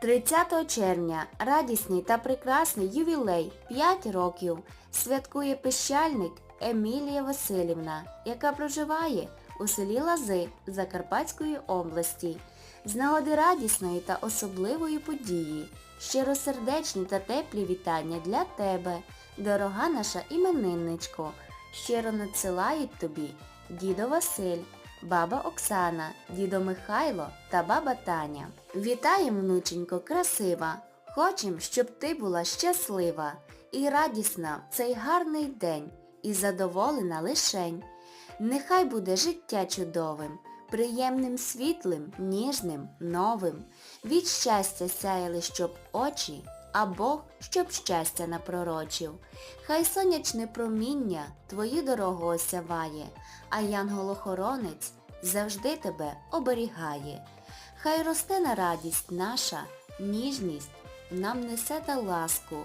30 червня радісний та прекрасний ювілей 5 років. Святкує пищальник Емілія Васильівна, яка проживає у селі Лази Закарпатської області. З нагоди радісної та особливої події, щиросердечні та теплі вітання для тебе, дорога наша іменинничко, щиро надсилають тобі дідо Василь, баба Оксана, дідо Михайло та баба Таня. Вітаємо, внученько, красива! Хочем, щоб ти була щаслива і радісна в цей гарний день, і задоволена лишень. Нехай буде життя чудовим, приємним світлим, ніжним, новим. Від щастя сяяли, щоб очі, а Бог, щоб щастя напророчив. Хай сонячне проміння твою дорогу осяває, а янгол-охоронець завжди тебе оберігає. Хай росте на радість наша, ніжність нам несе та ласку,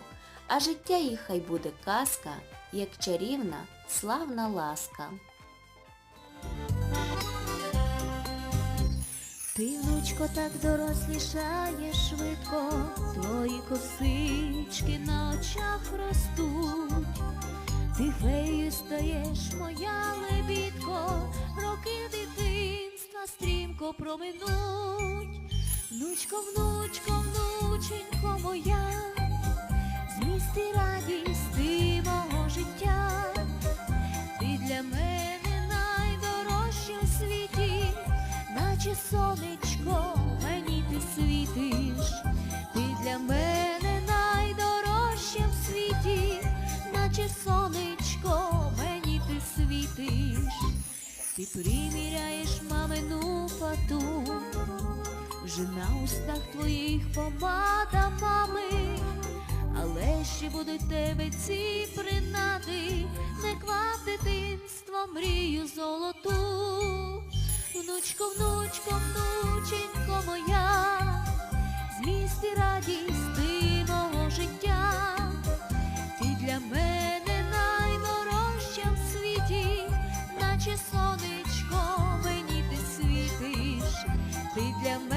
а життя їх хай буде казка, як чарівна, славна ласка. Ти, внучко, так дорослішаєш швидко, косички на очах ростуть. Ти феєю стаєш, моя лебідко, роки дитинства стрімко проминуть. Внучко, внучко, внученько моя, зміст і радість ти мого життя. Ти для мене найдорожча в світі, наче сонечко мені ти світиш. Приміряєш мамину фату, вже на устах твоїх помада мами. Але ще будуть тебе ці принади, не квап дитинство, мрію золоту. Внучко, внучко, внученько моя, зміст і радість для мене.